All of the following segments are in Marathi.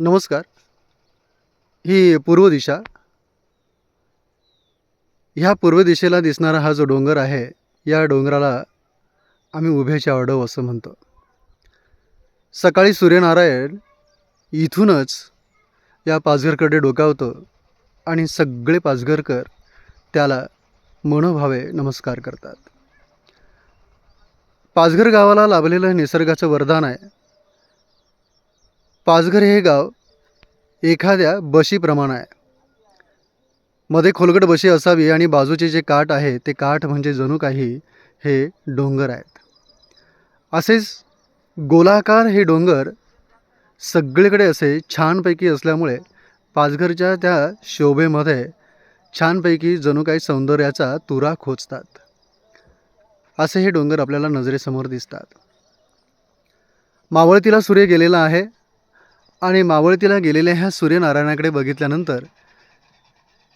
नमस्कार. ही पूर्व दिशा. ह्या पूर्व दिशेला दिसणारा हा जो डोंगर आहे या डोंगराला आम्ही उभ्याच्या अडव असं म्हणतो. सकाळी सूर्यनारायण इथूनच या पाचघरकडे डोकावतो आणि सगळे पाचघरकर त्याला मनोभावे नमस्कार करतात. पाचघर गावाला लाभलेलं निसर्गाचं वरदान आहे. पाचघर हे गाव एखाद्या बशीप्रमाणे आहे. मध्ये खोलगट बशी असावी आणि बाजूचे जे काठ आहे ते काठ म्हणजे जणू काही हे डोंगर आहेत. असेच गोलाकार हे डोंगर सगळीकडे असे छानपैकी असल्यामुळे पाचघरच्या त्या शोभेमध्ये छानपैकी जणू काही सौंदर्याचा तुरा खोचतात. असे हे डोंगर आपल्याला नजरेसमोर दिसतात. मावळतीला सूर्य गेलेला आहे. आणि मावळतीला गेलेल्या ह्या सूर्यनारायणाकडे बघितल्यानंतर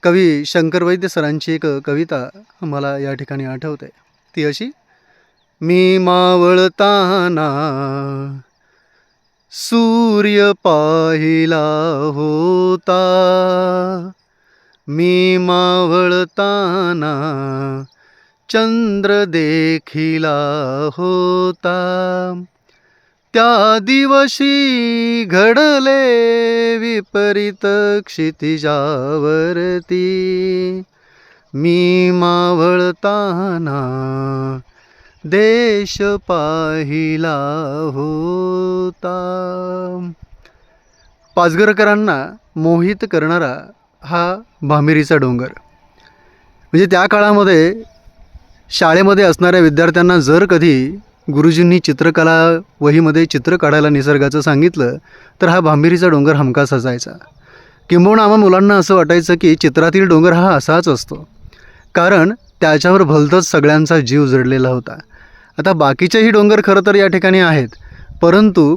कवी शंकर वैद्य सरांची एक कविता मला या ठिकाणी आठवते. ती अशी मी मावळताना सूर्य पाहिला होता. मी मावळताना चंद्र देखिला होता. त्या दिवशी घडले विपरीत क्षितिजावरती. मी मावळताना देश पाहिला होता. पाचघरकरांना मोहित करणारा हा भामिरीचा डोंगर. म्हणजे त्या काळामध्ये शाळेमध्ये असणाऱ्या विद्यार्थ्यांना जर कधी गुरुजींनी चित्रकला वहीमध्ये चित्र काढायला निसर्गाचं सांगितलं तर हा भांबिरीचा डोंगर हमखास असायचा. किंबहुना आम्हा मुलांना असं वाटायचं की चित्रातील डोंगर हा असाच असतो. कारण त्याच्यावर भलतंच सगळ्यांचा जीव जडलेला होता. आता बाकीचेही डोंगर खरं तर या ठिकाणी आहेत परंतु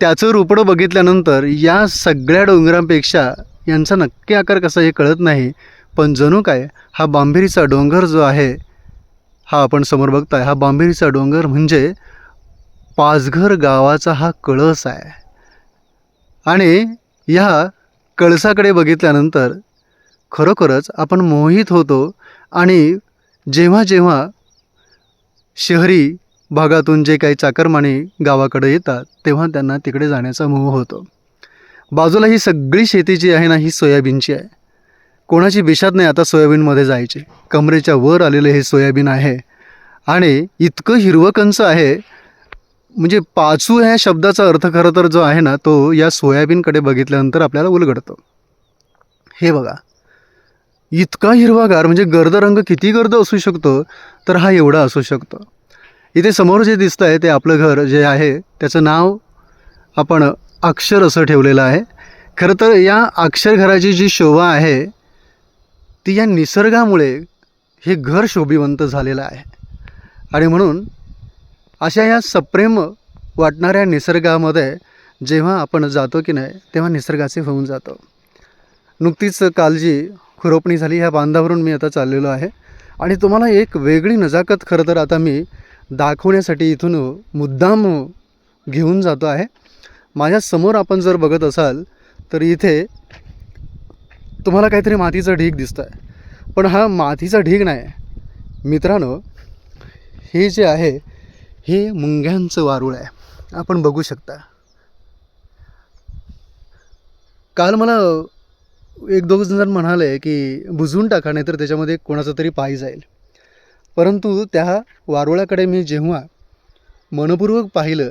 त्याचं रुपडं बघितल्यानंतर या सगळ्या डोंगरांपेक्षा यांचा नक्की आकार कसा हे कळत नाही. पण जणू काय हा बांभिरीचा डोंगर जो आहे हा आपण समोर बघताय हा बांबेरीचा डोंगर म्हणजे पाचघर गावाचा हा कळस आहे. आणि ह्या कळसाकडे बघितल्यानंतर खरोखरच आपण मोहित होतो आणि जेव्हा जेव्हा शहरी भागातून जे काही चाकरमानी गावाकडे येतात तेव्हा त्यांना तिकडे जाण्याचा मोह होतो. बाजूला ही सगळी शेती जी आहे ना ही सोयाबीनची आहे. कोणाची बिशात नाही आता सोयाबीनमध्ये जायची. कमरेच्या वर आलेलं हे सोयाबीन आहे. आणि इतकं हिरवं कंच आहे. म्हणजे पाचू ह्या शब्दाचा अर्थ खरं तर जो आहे ना तो या सोयाबीनकडे बघितल्यानंतर आपल्याला उलगडतो. हे बघा. इतका हिरवागार म्हणजे गर्द रंग किती गर्द असू शकतो तर हा एवढा असू शकतो. इथे समोर जे दिसतं आहे ते आपलं घर जे आहे त्याचं नाव आपण अक्षर असं ठेवलेलं आहे. खरं तर या अक्षरघराची जी शोभा आहे ती या निसर्गामुळे हे घर शोभिवंत झालेलं आहे. आणि म्हणून अशा या सप्रेम वाटणाऱ्या निसर्गामध्ये जेव्हा आपण जातो की नाही तेव्हा निसर्गाचे होऊन जातो. नुकतीच कालजी खुरोपणी झाली ह्या बांधावरून मी आता चाललेलो आहे. आणि तुम्हाला एक वेगळी नजाकत खरं तर आता मी दाखवण्यासाठी इथून मुद्दाम घेऊन जातो आहे. माझ्यासमोर आपण जर बघत असाल तर इथे तुम्हाला काहीतरी मातीचा ढीग दिसतं आहे पण हा मातीचा ढीग नाही. मित्रांनो हे जे आहे हे मुंग्यांचं वारूळ आहे. आपण बघू शकता. काल मला एक दोघ जण म्हणाले की बुजवून टाका नाही तर त्याच्यामध्ये कोणाचा तरी पाय जाईल. परंतु त्या वारुळाकडे मी जेव्हा मनपूर्वक पाहिलं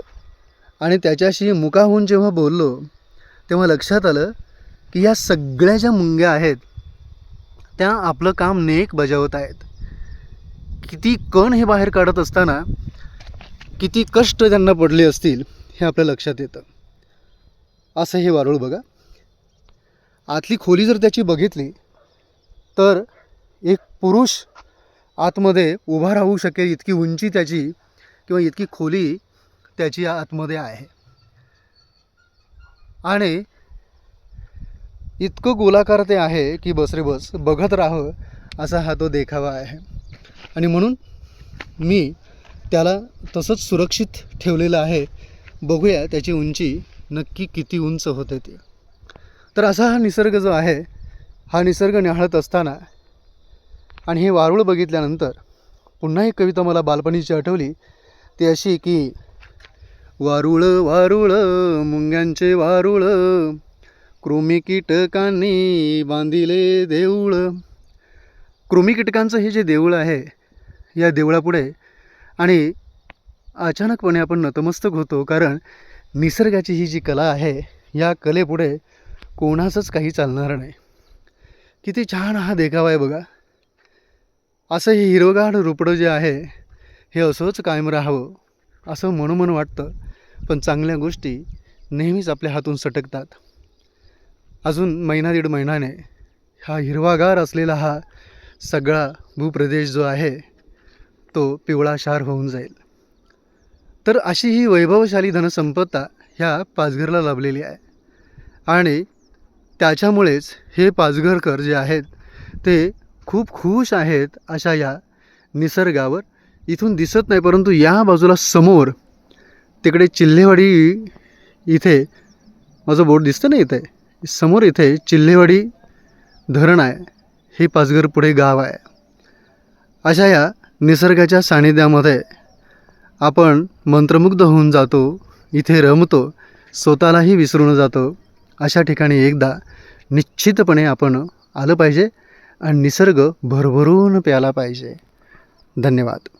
आणि त्याच्याशी मुकाहून जेव्हा बोललो तेव्हा लक्षात आलं की या सगळ्या ज्या मुंग्या आहेत त्या आपलं काम नेक बजावत आहेत. किती कण हे बाहेर काढत असताना किती कष्ट त्यांना पडले असतील हे आपल्या लक्षात येतं. असं हे वारुळ बघा. आतली खोली जर त्याची बघितली तर एक पुरुष आतमध्ये उभा राहू शकेल इतकी उंची त्याची किंवा इतकी खोली त्याची आतमध्ये आहे. आणि इतकं गोलाकार ते आहे की बस रे बस बघत राहावं असा हा तो देखावा आहे. आणि म्हणून मी त्याला तसंच सुरक्षित ठेवलेलं आहे. बघूया त्याची उंची नक्की किती उंच होते ती. तर असा हा निसर्ग जो आहे हा निसर्ग निहाळत असताना आणि हे वारुळ बघितल्यानंतर पुन्हा एक कविता मला बालपणीची आठवली. ती अशी की वारुळ वारुळ मुंग्यांचे वारुळ कृमी कीटकांनी बांधिले देऊळ. कृमी कीटकांचं हे जे देऊळ आहे या देवळापुढे आणि अचानकपणे आपण नतमस्तक होतो कारण निसर्गाची ही जी कला आहे या कलेपुढे कोणाचंच काही चालणार नाही. किती छान हा देखावा आहे बघा. असं हे हिरोगाड रुपडं जे आहे हे असंच कायम राहावं असं मनोमन वाटतं पण चांगल्या गोष्टी नेहमीच आपल्या हातून सटकतात. अजून महिना दीड महिन्याने हा हिरवागार असलेला हा सगळा भूप्रदेश जो आहे तो पिवळाशार होऊन जाईल. तर अशी ही वैभवशाली धनसंपत्ता ह्या पाचघरला लाभलेली आहे. आणि त्याच्यामुळेच हे पाचघरकर जे आहेत ते खूप खुश आहेत अशा या निसर्गावर. इथून दिसत नाही परंतु या बाजूला समोर तिकडे चिल्हेवाडी इथे माझं बोट दिसतं ना इथे? समोर इथे चिल्हेवाडी धरण आहे. हे पाचघर पुढे गाव आहे. अशा या निसर्गाच्या सानिध्यामध्ये आपण मंत्रमुग्ध होऊन जातो इथे रमतो स्वतःलाही विसरून जातो अशा ठिकाणी एकदा निश्चितपणे आपण आलं पाहिजे आणि निसर्ग भरभरून प्याला पाहिजे. धन्यवाद.